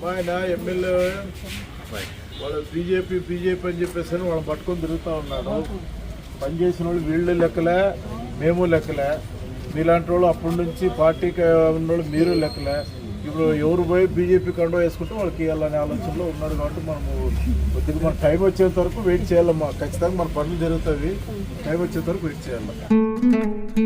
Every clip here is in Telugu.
మా ఆయన ఎమ్మెల్యే వాళ్ళు బీజేపీ బీజేపీ అని చెప్పేసి అని వాళ్ళని పట్టుకొని తిరుగుతూ ఉన్నాడు. పని చేసిన వాళ్ళు వీళ్ళు లెక్కలే మేము లెక్కలే. మీలాంటి వాళ్ళు అప్పటి నుంచి పార్టీకి ఉన్న వాళ్ళు మీరు లెక్కలే. ఇప్పుడు ఎవరు పోయి బీజేపీ కండో వేసుకుంటే వాళ్ళకి వెళ్ళని ఆలోచనలో ఉన్నారు కాబట్టి మనము కొద్దిగా మన టైం వచ్చేంత వరకు వెయిట్ చేయాలమ్మా ఖచ్చితంగా మన పనులు జరుగుతుంది టైం వచ్చేంత వరకు వెయిట్ చేయాలి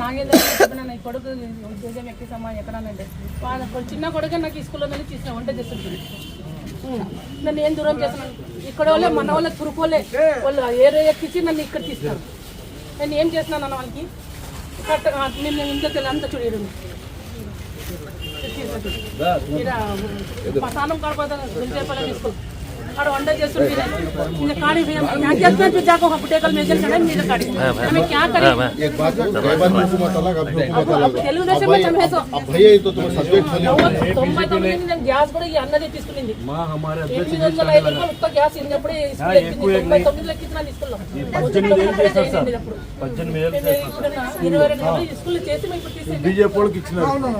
నాగేంద్ర చెప్పిన కొడుకు ఉద్యోగం ఎక్కిస్తామా ఎక్కడానంటే వాళ్ళ చిన్న కొడుకు నాకు ఈ స్కూల్లో నుంచి తీసిన వంట చేస్తుంది నన్ను ఏం దూరం చేస్తున్నాను ఇక్కడ వాళ్ళే మన వాళ్ళకి తురుకోలే వాళ్ళు. ఏరే ఎక్కించి నన్ను ఇక్కడ తీస్తారు. నేను ఏం చేస్తున్నాను అన్న వాళ్ళకి? కరెక్ట్ నేను ఇంట్లో అంతా చూడరు మసానం కాడిపోతాను గుంజేపల్లి తీసుకో ఆడ వంట చేస్తుంటే ఇంకా కాడి क्या करते हैं जाको हम बुटेकल में चल चढ़े नीचे काड़ी हमें क्या करें एक बात जयबान हुकूमत अलग अब हुकूमत अब अलग తెలుగుదేశం में हम है तो अब भैया ये तो तुम्हें सब्जेक्ट खाली తొంభై తొమ్మిది నేను గ్యాస్ కూడా ఈ అన్నది తీసుకునింది ఎనిమిది వందల ఐదు రూపాయలు ఒక్క గ్యాస్ ఇన్నప్పుడే ఇసుక ఎక్కింది. తొంభై తొమ్మిదిలో ఎక్కించిన తీసుకున్నాం పద్దెనిమిది వేలు మేము ఇప్పుడు నా ఇరవై రెండు వందలు ఇసుకలు చేసి మేము ఇప్పుడు తీసేయండి బీజేపీ వాళ్ళకి ఇచ్చినారు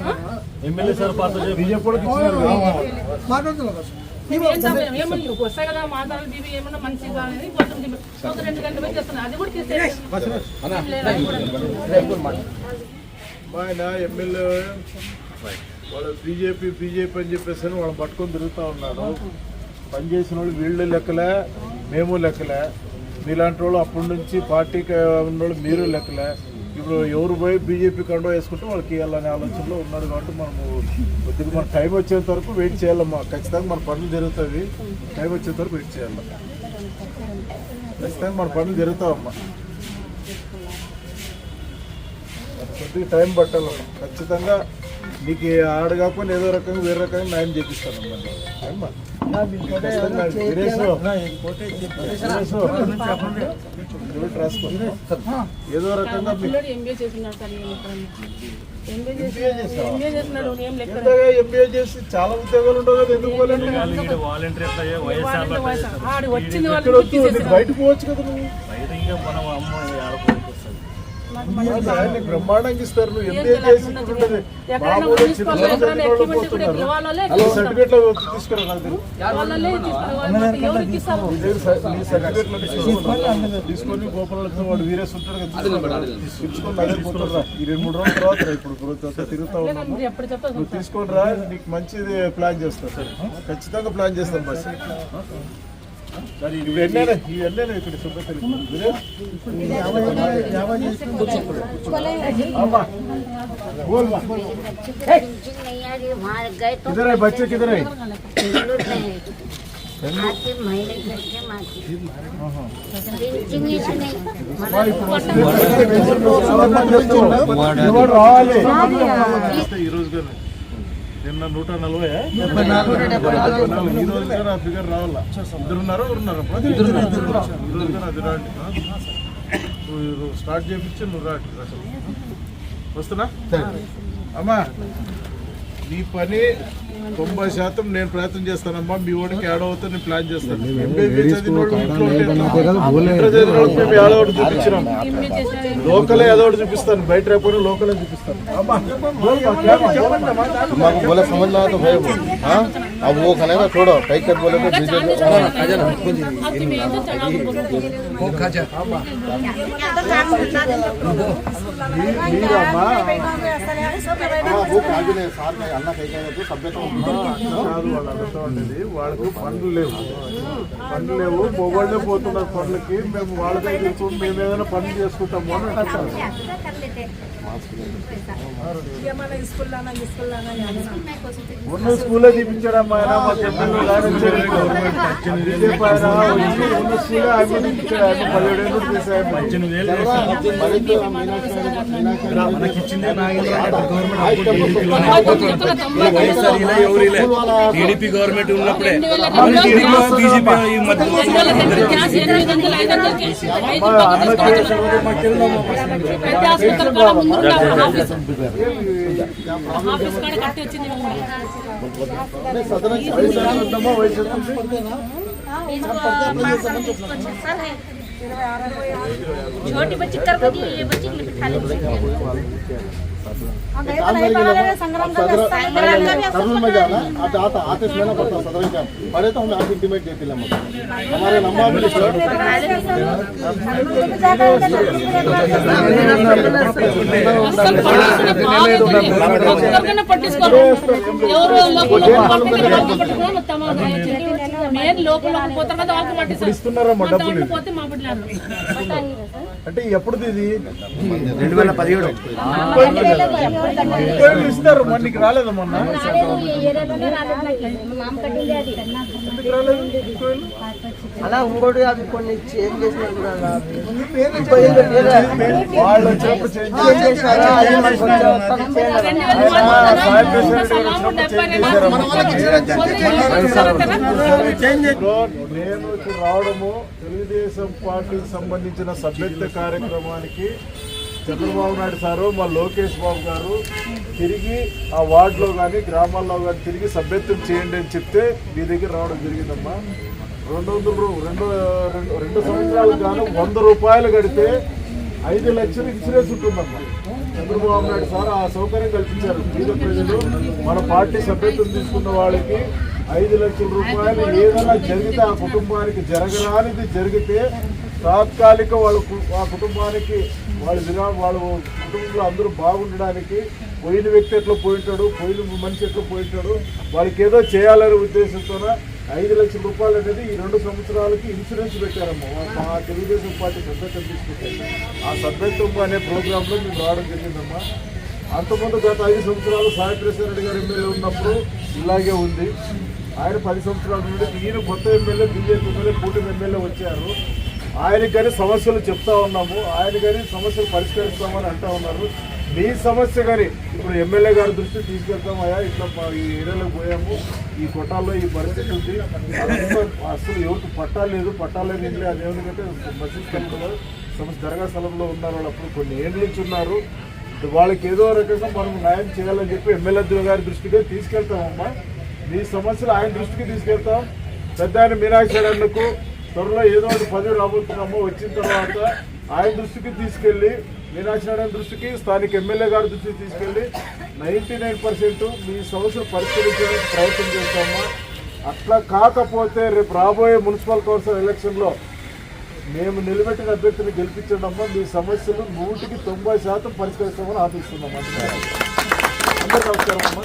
ఎమ్మెల్యే సార్ పాత బీజేపీ వాళ్ళకి ఇచ్చినారు ఏం సమయం ఏమన్నా నువ్వు వస్తాయి కదా మాతాలు బీబీ ఏమన్నా మంచిగా కాదని కొంచెం దిమ్మ- ఒక రెండు గంటల పోయి చేస్తున్నా. అది కూడా తీసేయండి మా ఆయన ఎమ్మెల్యే వాళ్ళు బీజేపీ బీజేపీ అని చెప్పేసి అని వాళ్ళని పట్టుకొని తిరుగుతూ ఉన్నారు పని చేసిన వాళ్ళు వీళ్ళు లెక్కలే మేము లెక్కలే. మీలాంటి వాళ్ళు అప్పటి నుంచి పార్టీకి ఉన్న వాళ్ళు మీరు లెక్కలే. ఇప్పుడు ఎవరు పోయి బీజేపీ కండో వేసుకుంటే వాళ్ళకి ఇవ్వాలనే ఆలోచనలో ఉన్నారు కాబట్టి మనము కొద్దిగా మన టైం వచ్చేంత వరకు వెయిట్ చేయాలమ్మా. ఖచ్చితంగా మన పనులు జరుగుతుంది టైం వచ్చేంత వరకు వెయిట్ చేయాలి ఖచ్చితంగా మన పనులు జరుగుతావమ్మా. కొద్దిగా టైం పట్టాలమ్మా. ఖచ్చితంగా నీకు ఆడ కాకుండా ఏదో రకంగా వేరే రకంగా న్యాయం రాసుకో. ఏదో రకంగా ఎంబీఏ చేసి చాలా ఉద్యోగాలు ఉండవు కదా ఎందుకు బయటకు పోవచ్చు కదా నువ్వు బయట ఇంకా మనం అమ్మ ఆడపోయి వస్తుంది నీకు బ్రహ్మాండంగా ఇస్తారు. నువ్వు ఎంబీఏ తీసుకొని గోపాలతో వాడు వీరేసి ఉంటాడు కదా ఈ రెండు మూడు రోజుల తర్వాత రా ఇప్పుడు తిరుగుతా ఉన్నాము. నువ్వు తీసుకొని రా నీకు మంచిది ప్లాన్ చేస్తా. ఖచ్చితంగా ప్లాన్ చేస్తాను బస్. సరే ఇవి ఎన్నైనా ఇవి ఎన్నైనా ఇక్కడ శుభ్రత అమ్మా बोल बा पेंशन नहीं आ रही वहाँ गए तो किधर है बच्चे किधर है बेंगलुरु నిన్న నూట నలభై ఈ రోజు ఆ ఫిగర్ రావాలా? ఇద్దరు ఉన్నారా. అది రాండి నువ్వు స్టార్ట్ చేయించి నువ్వు రాండి వస్తున్నా? అమ్మా నీ పని తొంభై శాతం నేను ప్రయత్నం చేస్తానమ్మా మీ వాడికి ఏడో అవుతా నేను ప్లాన్ చేస్తాను ఎంబీబీ చదివిన వాడు ఇంట్లో ఉంటే ఎట్లా? ఇంటర్ చదివిన వాడికి మేము ఏడో ఒకటి చూపించినాం లోకలే ఏదో ఒకటి చూపిస్తాను బయట రేపు లోకలే చూపిస్తాను అమ్మా, చెప్పండి అమ్మా. तुमको बोले समझ में आया तो भाई वो हाँ अब वो खाने का छोड़ो कई कट बोले तो बीजेपी మీ- మీరమ్మా हाँ वो काजी ने साथ में अन्ना कहीं कहीं तो सभ्यता కాదు వాళ్ళు వాళ్ళకు లేవు. పనులు లేవు. మొగోళ్ళే పోతున్నారు పనులకి మేము వాళ్ళ దగ్గర తీసుకుని మేము ఏదైనా పనులు చేసుకుంటాము అని అంటారు. ఉన్న స్కూల్లో చూపించాడమ్మా ఆయన. మా చెప్పిన బీజేపీ ఆయన వచ్చి ఉన్న స్కూలే ఆయన చూపించాడు ఆయన పదిహేడు ఏళ్ళు పద్దెనిమిది వేలు మనకి ఇచ్చిందే నాగేంద్ర గవర్నమెంట్ వైఎస్ఆర్ ఇలా ఎవరు ఇలా టీడీపీ గవర్నమెంట్ ఉన్నప్పుడే బీజేపీ ఈ మధ్య छोटी बच्ची कर बदी ये बच्ची के लिए बिठा ले संग्राम में जाना आता आता तो आते महीना पड़ता सत्रह का अरे तो हमें आप इंटीमेट देते हमारे नंबर पट्टी మెయిన్ లోపల పోతారు కదా వాళ్ళకి పట్టిస్తారు ఇస్తున్నారమ్మా డబ్బులు దాంట్లో పోతే మా బిడ్డలు అంటే ఎప్పుడుది ఇది? రెండు వేల పదిహేడు ఇస్తారు. మరి నీకు రాలేదా మొన్న? రాలేదు వేలు? అలా ఇంకోటి అది కొన్ని చేంజ్ చేసినారు. వాళ్ళు వచ్చినప్పుడు చేంజ్ చేంజ్ చేసినారు, నేను ఇక్కడ రావడము తెలుగుదేశం పార్టీకి సంబంధించిన సభ్యత్వ కార్యక్రమానికి చంద్రబాబు నాయుడు సారు మా లోకేష్ బాబు గారు తిరిగి ఆ వార్డులో కానీ గ్రామాల్లో కానీ తిరిగి సభ్యత్వం చేయండి అని చెప్తే మీ దగ్గర రావడం జరిగిందమ్మా. రెండు వందల రెండు రెండు రెండు సంవత్సరాలు గాను వంద రూపాయలు కడితే ఐదు లక్షలు ఇన్సూరెన్స్ ఉంటుందమ్మా. చంద్రబాబు నాయుడు సార్ ఆ సౌకర్యం కల్పించారు. బీద ప్రజలు మన పార్టీ సభ్యత్వం తీసుకున్న వాళ్ళకి ఐదు లక్షల రూపాయలు ఏదైనా జరిగితే ఆ కుటుంబానికి జరగరానిది జరిగితే తాత్కాలిక వాళ్ళ ఆ కుటుంబానికి వాళ్ళ విరా వాళ్ళ కుటుంబంలో అందరూ బాగుండడానికి పోయిన వ్యక్తి ఎట్లా పోయింటాడు పోయిన మనిషి ఎట్లా పోయింటాడు వాళ్ళకి ఏదో చేయాలనే ఉద్దేశంతోన ఐదు లక్షల రూపాయలు అనేది ఈ రెండు సంవత్సరాలకి ఇన్సూరెన్స్ పెట్టారమ్మా. మా- మా తెలుగుదేశం పార్టీ సభ్యత్వం తీసుకుంటే. ఆ సభ్యత్వం అనే ప్రోగ్రాంలో మేము రావడం జరిగిందమ్మా. అంతకుముందు గత ఐదు సంవత్సరాలు సాయి ప్రసాద్ రెడ్డి గారు ఎమ్మెల్యే ఉన్నప్పుడు ఇలాగే ఉంది. ఆయన పది సంవత్సరాల నుండి ఈయన కొత్త ఎమ్మెల్యే బీజేపీ ఎమ్మెల్యే కూటమి ఎమ్మెల్యే వచ్చారు. ఆయన కానీ సమస్యలు చెప్తా ఉన్నాము. ఆయన కానీ సమస్యలు పరిష్కరిస్తామని అంటా ఉన్నారు. మీ సమస్య కానీ ఇప్పుడు ఎమ్మెల్యే గారి దృష్టికి తీసుకెళ్తామయ్యా. ఇట్లా ఈ ఏరియాలోకి పోయాము. ఈ కొట్టాల్లో ఈ పరిస్థితి ఉంది. అసలు ఎవరికి పట్టాలేదు పట్టాలేదు పట్టాలు ఇంట్లో అది ఏమిటంటే మసీద్ స్థలంలో సమస్య దర్గా స్థలంలో ఉన్నారు వాళ్ళు అప్పుడు కొన్ని ఏళ్ళ నుంచి ఉన్నారు. వాళ్ళకి ఏదో రకంగా మనం న్యాయం చేయాలని చెప్పి ఎమ్మెల్యే గారి దృష్టికే తీసుకెళ్తామమ్మా. మీ సమస్యలు ఆయన దృష్టికి తీసుకెళ్తాం. పెద్ద ఆయన మీనాక్షి అన్నకు త్వరలో ఏదో ఒకటి పదవి రాబోతున్నామో. వచ్చిన తర్వాత ఆయన దృష్టికి తీసుకెళ్ళి మీనాక్షి నారాయణ దృష్టికి స్థానిక ఎమ్మెల్యే గారి దృష్టికి తీసుకెళ్ళి నైంటీ నైన్ పర్సెంట్ మీ సమస్యలు పరిష్కరించడానికి ప్రయత్నం చేస్తాము. అట్లా కాకపోతే రేపు రాబోయే మున్సిపల్ కౌన్సిల్ ఎలక్షన్లో మేము నిలబెట్టిన అభ్యర్థిని గెలిపించడమ్మా మీ సమస్యలు నూటికి తొంభై శాతం పరిష్కరిస్తామని ఆశిస్తున్నాం అందరూ నమస్కారం అమ్మా.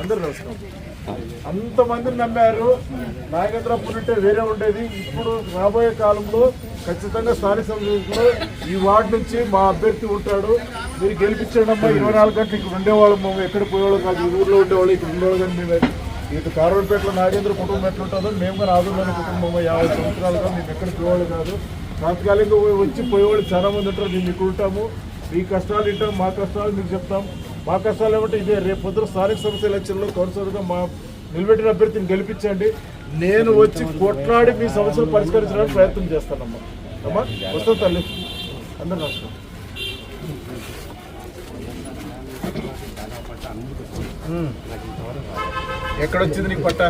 అందరూ నమస్కారం. అంతమందిని నమ్మారు. నాగేంద్రపురం ఉంటే వేరే ఉండేది. ఇప్పుడు రాబోయే కాలంలో ఖచ్చితంగా స్థానిక సంస్థలో ఈ వార్డు నుంచి మా అభ్యర్థి ఉంటాడు. మీరు గెలిపించండి అమ్మా ఇరవై నాలుగు గంటలు ఇక్కడ ఉండేవాళ్ళం. మేము ఎక్కడ పోయేవాళ్ళు కాదు. ఈ ఊర్లో ఉండేవాళ్ళు ఇక్కడ ఉండేవాళ్ళు కానీ మేము. ఇటు కారవలపేటలో నాగేంద్ర కుటుంబం ఎట్లుంటుందో మేము కూడా ఆదుర్లోని కుటుంబం యాభై సంవత్సరాలుగా మేము ఎక్కడ పోయేవాళ్ళు కాదు. తాత్కాలికంగా పోయి వచ్చి పోయేవాళ్ళు చాలా మంది ఉంటారు. మేము ఇక్కడ ఉంటాము. మీ కష్టాలు వింటాం మా కష్టాలు మీకు చెప్తాం. మా కష్టాలు ఏమంటే ఇదే రేపు పొద్దున స్థానిక సంస్థ ఎలక్షన్లో కౌన్సిలర్గా మా నిలబెట్టిన అభ్యర్థిని గెలిపించండి. నేను వచ్చి కొట్లాడి మీ సమస్యలు పరిష్కరించడానికి ప్రయత్నం చేస్తానమ్మా. అమ్మా వస్తాను తల్లి. అందరు నమస్కారం. ఎక్కడొచ్చింది నీకు పట్ట?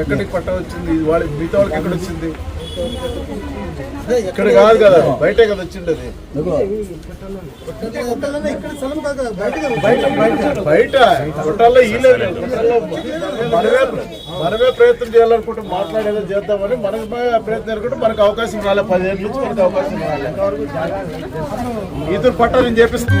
ఎక్కడ నీకు పట్ట వచ్చింది? వాళ్ళ మిగతా వాళ్ళకి ఎక్కడొచ్చింది ఇక్కడ కాదు కదా బయటే కదా వచ్చిండది. బయట కొట్టాల్లో మనమే ప్రయత్నం చేయాలనుకుంటే మాట్లాడేదో చేద్దామని మనకు ప్రయత్నం అనుకుంటే మనకు అవకాశం రాలే. పదిహేను నుంచి మనకు అవకాశం రాలే. ఇద్దరు పట్టాలని చెప్పిస్తాం